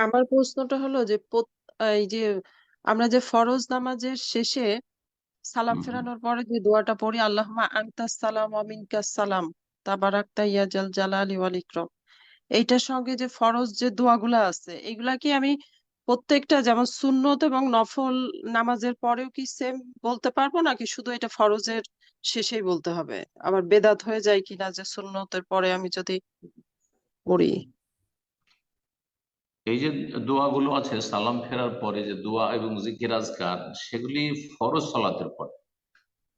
আমার প্রশ্নটা হলো যে এই যে আমরা যে ফরজ নামাজের শেষে সালাম। ফেরানোর পরে যে দোয়াটা পড়ি আল্লাহুম্মা আনতাস সালাম ওয়া মিনকাস সালাম তাবারাকতা ইয়া জাল জালালি ওয়াল ইকরাম। এইটার সঙ্গে যে ফরজ যে দোয়াগুলা আছে এগুলা কি আমি প্রত্যেকটা যেমন সুন্নত এবং নফল নামাজের পরেও কি সেম বলতে পারব? নাকি শুধু এটা ফরজের শেষেই বলতে হবে? আবার বেদাত হয়ে যায় কিনা যে সুন্নতের পরে আমি যদি পড়ি? এই যে দোয়াগুলো আছে, সালাম ফেরার পরে যে দোয়া এবং জিকির আজকার, সেগুলি ফরজ সলাতের পরে।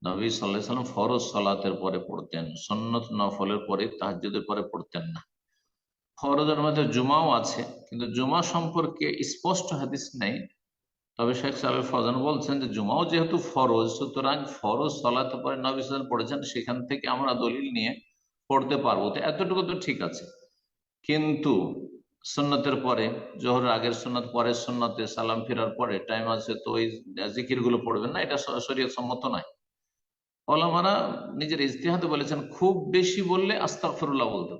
নবী সাল্লাহ সাল্লাম ফরজ সলাতের পরে পড়তেন, সন্নত নফলের পরে তাহাজ্জুদের পরে পড়তেন না। ফরজের মধ্যে জুমাও আছে, কিন্তু জুমা সম্পর্কে স্পষ্ট হাদিস নেই। তবে শেখ সাহেব ফজান বলছেন যে জুমাও যেহেতু ফরজ, সুতরাং ফরজ সলাতে পরে নবী সাল্লাম পড়েছেন, সেখান থেকে আমরা দলিল নিয়ে পড়তে পারব। তো এতটুকু তো ঠিক আছে। কিন্তু সুন্নতের পরে, জোহরের আগের সুন্নত, পরের সুন্নতে সালাম ফেরার পরে টাইম আছে তো ওই জিকিরগুলো পড়বেন না, এটা শরীয়ত সম্মত নয়। ওলামারা নিজের ইজতিহাদে বলেছেন, খুব বেশি বললে আস্তাগফিরুল্লাহ বলতে।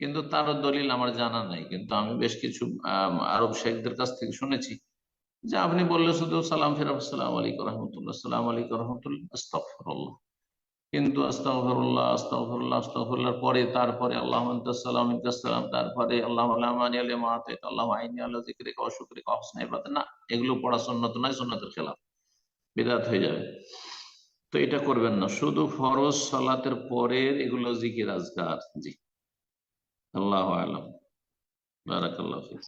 কিন্তু তার দলিল আমার জানা নাই, কিন্তু আমি বেশ কিছু আরব শেখদের কাছ থেকে শুনেছি যে আপনি বললে শুধু সালাম ফিরাব সালাম আলাইকুম রহমতুল্লাহ, সালাম আলাইকুম রহমতুল্লাহ, আস্তাগফিরুল্লাহ। কিন্তু আস্তাগফিরুল্লাহ আস্তাগফিরুল্লাহ আস্তাগফিরুল্লাহ, পরে তারপরে আল্লাহ সালাম সালাম। তারপরে আল্লাহ আল্লাহ আইনি আল্লাহ জিকরিকা অশুকরিকা হসনা ইবাদত। না, এগুলো পড়া সুন্নত নয়, সুন্নতের খেলাফ। বিদাত হয়ে যাবে। তো এটা করবেন না। শুধু ফরজ সালাতের পরের এগুলো জিকির আজকার। জি। আল্লাহ আলম। বারাকাল্লাহ